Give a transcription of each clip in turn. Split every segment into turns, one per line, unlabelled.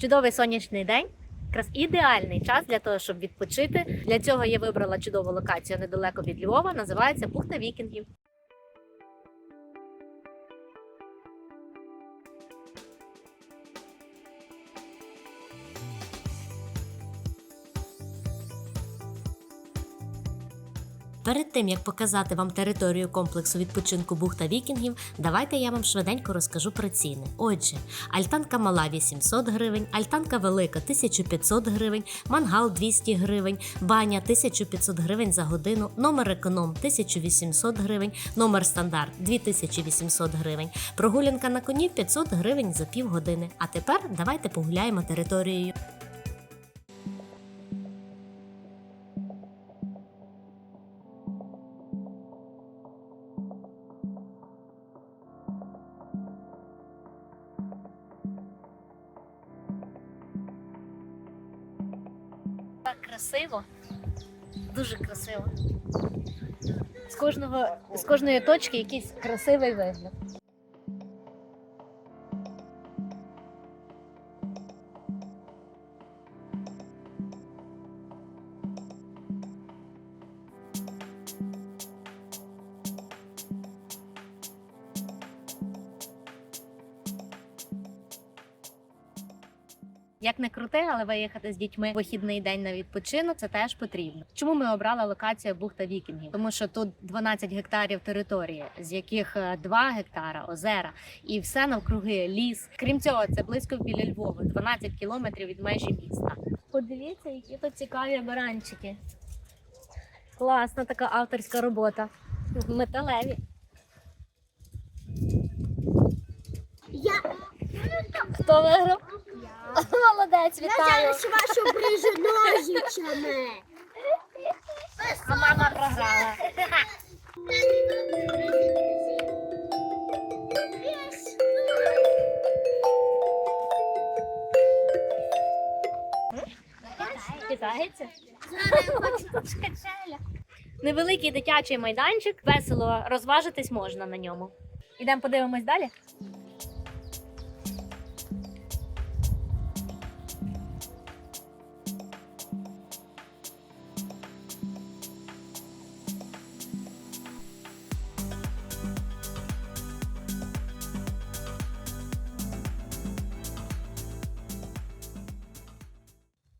Чудовий сонячний день. Якраз ідеальний час для того, щоб відпочити. Для цього я вибрала чудову локацію недалеко від Львова. Називається Бухта Вікінгів. Перед тим як показати вам територію комплексу відпочинку бухта вікінгів, давайте я вам швиденько розкажу про ціни. Отже, альтанка мала 800 гривень, альтанка велика 1500 гривень, мангал 200 гривень, баня 1500 гривень за годину, номер економ 1800 гривень, номер стандарт 2800 гривень, прогулянка на коні 500 гривень за півгодини. А тепер давайте погуляємо територією. Кожного з кожної точки якийсь красивий вигляд. Як не крути, але виїхати з дітьми в вихідний день на відпочинок це теж потрібно. Чому ми обрали локацію бухта Вікінгів? Тому що тут 12 гектарів території, з яких е, 2 гектара озера, і все навкруги ліс. Крім цього, це близько біля Львова, 12 кілометрів від межі міста. Подивіться, які тут цікаві баранчики. Класна така авторська робота. Металеві.
Я,
Хто виграв? Молодець,
я
вітаю!
зараз вашу брижу ножичами.
А мама програла. Кидається? Невеликий дитячий майданчик, весело розважитись можна на ньому. Ідемо подивимось далі.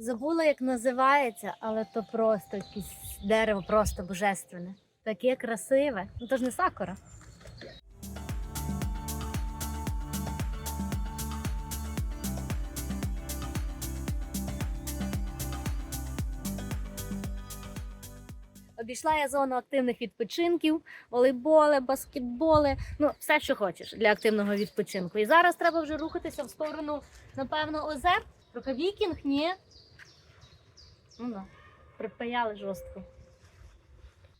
Забула, як називається, але то просто якесь дерево, просто божественне. Таке красиве. Ну то ж не сакура. Обійшла я зону активних відпочинків, волейболи, баскетболи, ну все, що хочеш для активного відпочинку. І зараз треба вже рухатися в сторону, напевно, озер. Трохи вікінг, ні. Ну да, припаяли жорстко.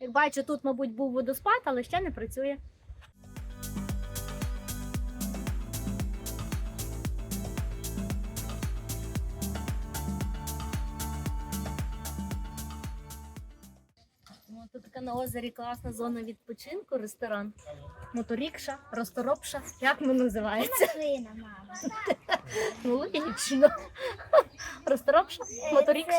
Як бачу, тут, мабуть, був водоспад, але ще не працює. Тут така на озері класна зона відпочинку, ресторан. Моторікша, розторопша. Як воно називається?
Машина, мама.
Логічно. Розторопша, моторікша.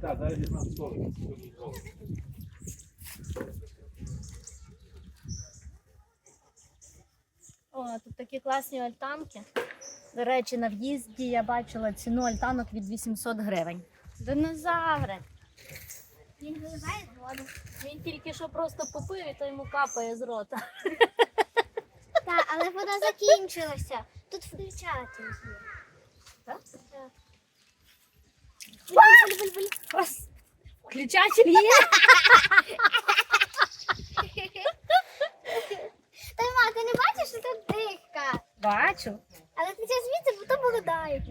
Так, зараз на сторону.
О, тут такі класні альтанки. До речі, на в'їзді я бачила ціну альтанок від 800 гривень. Динозаври.
Він виливає воду.
Він тільки що просто попив і то йому капає з рота.
Але вода закінчилася. Тут включати є.
Так?
Так.
Включатель є.
Та ма, ти не бачиш, що тут дихка?
Бачу.
Але ти це звідси, бо то молодають.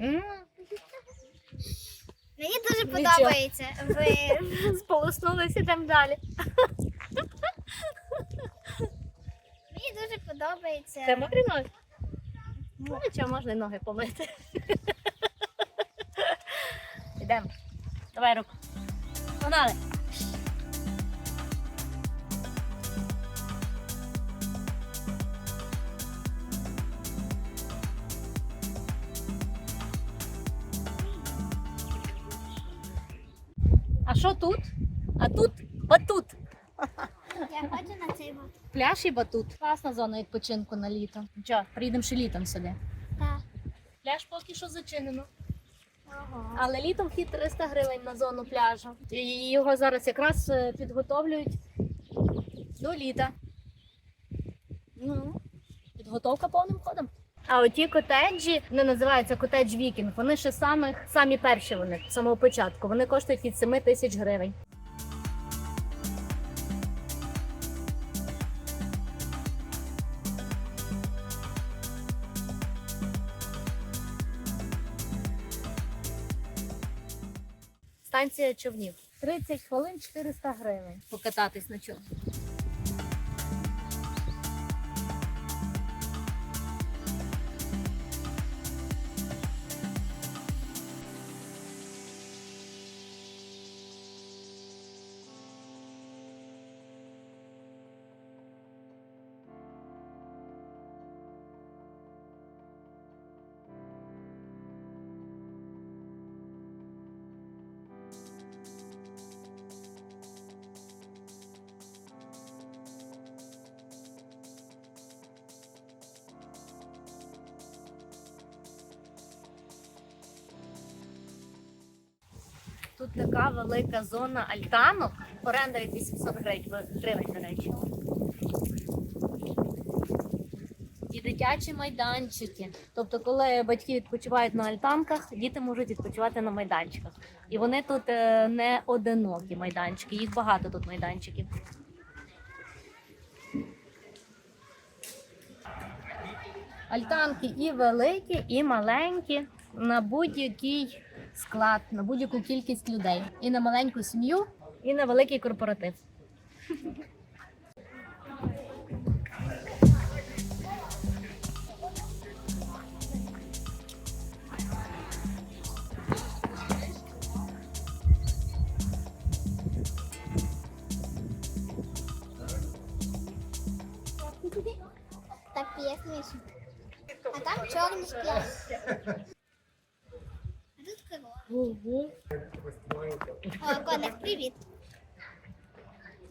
Мені дуже подобається. Ви...
Сполоснулися йдемо далі.
подобається.
Це мокрі ноги? Ну, нічого, можна і ноги помити. Йдемо. Давай руку. Погнали. А що тут? А тут Пляж і батут. Класна зона відпочинку на літо. Що, приїдемо ще літом сюди.
Так.
Пляж поки що зачинено.
Ого.
Але літом вхід 300 гривень на зону пляжу. І його зараз якраз е, підготовлюють до літа. Ну, підготовка повним ходом. А оті котеджі, вони називаються котедж вікінг. Вони ще самих, самі перші вони з самого початку. Вони коштують від 7 тисяч гривень. Станція човнів. 30 хвилин 400 гривень. Покататись на човні. Тут така велика зона альтанок. Оренда від 800 гривень, до речі. І дитячі майданчики. Тобто, коли батьки відпочивають на альтанках, діти можуть відпочивати на майданчиках. І вони тут е, не одинокі майданчики, їх багато тут майданчиків. Альтанки і великі, і маленькі на будь-який склад, на будь-яку кількість людей. І на маленьку сім'ю, і на великий корпоратив.
Так смішно. А там чорний шкіл. Тут. О, коник, привіт.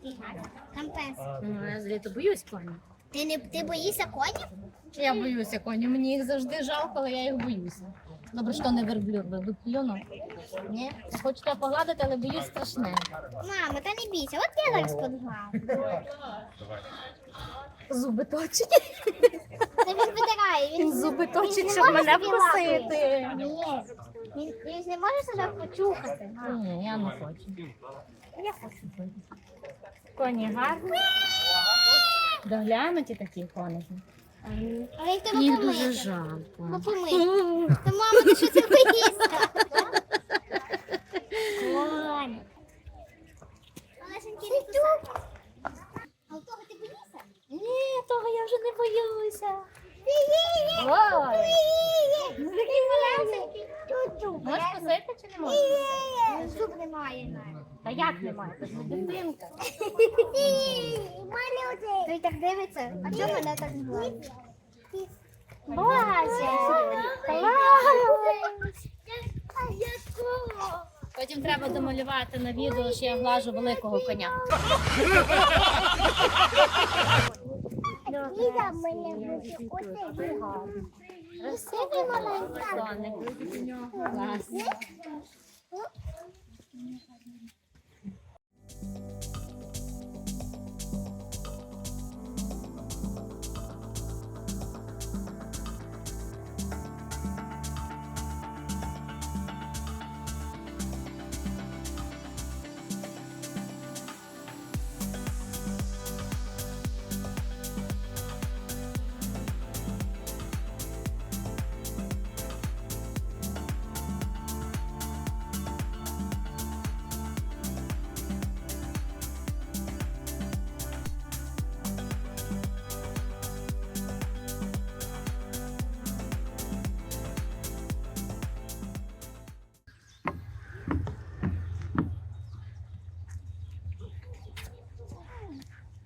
Ага,
Ну, я звідти боюсь коні.
Ти не ти боїшся конів?
Я боюся коні. Мені їх завжди жалко, але я їх боюся. Добре, що не верблю, верблюну. Ні, хочу тебе погладити, але боюсь страшне.
Мама, та не бійся, от я зараз подгав.
Зуби точить.
Та він видирає, він,
зуби точить, щоб мене вкусити.
Ні, він не можеш себе почухати.
Ні, я не хочу.
Я хочу.
Коні гарні. Доглянуті такі коники.
Але їх треба
Їх дуже жалко.
Попомити. помити. Та мама, ти що це боїшся? Конь. Малесенький не кусай. А у того ти боїшся?
Ні, того я вже не боюся.
Ой.
Ой.
Ну, такий малесенький. Чу-чу.
Можеш кусити чи не можеш?
Зуб немає навіть.
Та як немає? Це ж дитинка.
Той так дивиться, а чому мене так гладить? Боже!
Потім треба домалювати на відео, що я глажу великого коня.
Красивий маленький.
Клас.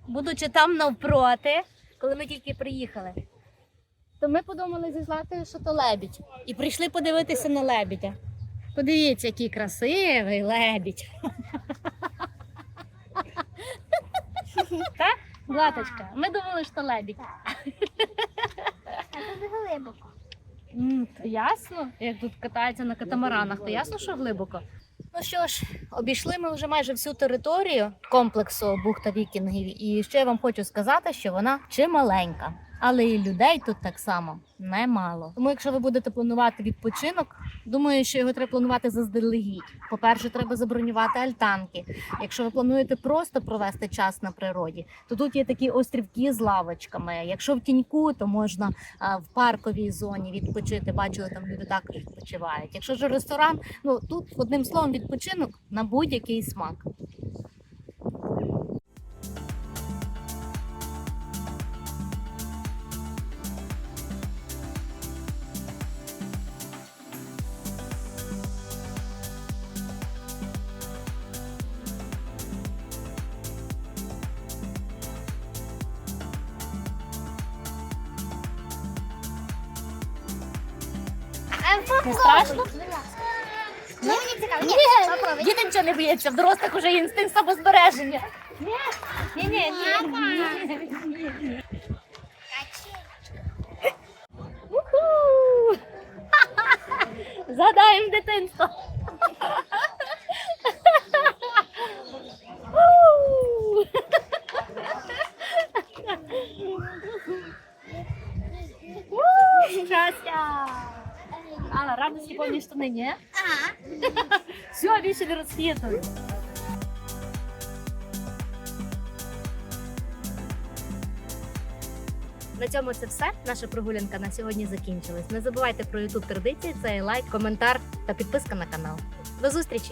Будучи там навпроти, коли ми тільки приїхали, то ми подумали зі Златою, що то лебідь. І прийшли подивитися на лебідя. Подивіться, який красивий лебідь. Так, Златочка, ми думали, що лебідь.
Тут глибоко.
Ясно, як тут катаються на катамаранах, то ясно, що глибоко. Ну що ж, обійшли ми вже майже всю територію комплексу бухта вікінгів. І ще я вам хочу сказати, що вона чималенька. Але і людей тут так само немало. Тому, якщо ви будете планувати відпочинок, думаю, що його треба планувати заздалегідь. По-перше, треба забронювати альтанки. Якщо ви плануєте просто провести час на природі, то тут є такі острівки з лавочками. Якщо в тіньку, то можна в парковій зоні відпочити. Бачили, там люди також відпочивають. Якщо ж ресторан, ну тут одним словом відпочинок на будь-який смак. Не страшно?
Ні, мені цікаво. Ні, попробуй.
Діти нічого не боїться, в дорослих уже є інстинкт самозбереження. Ні, ні, ні, ні. ні. Уху! Згадаємо дитинство. Все, більше не розхитуй. На цьому це все. Наша прогулянка на сьогодні закінчилась. Не забувайте про YouTube традиції, це лайк, коментар та підписка на канал. До зустрічі!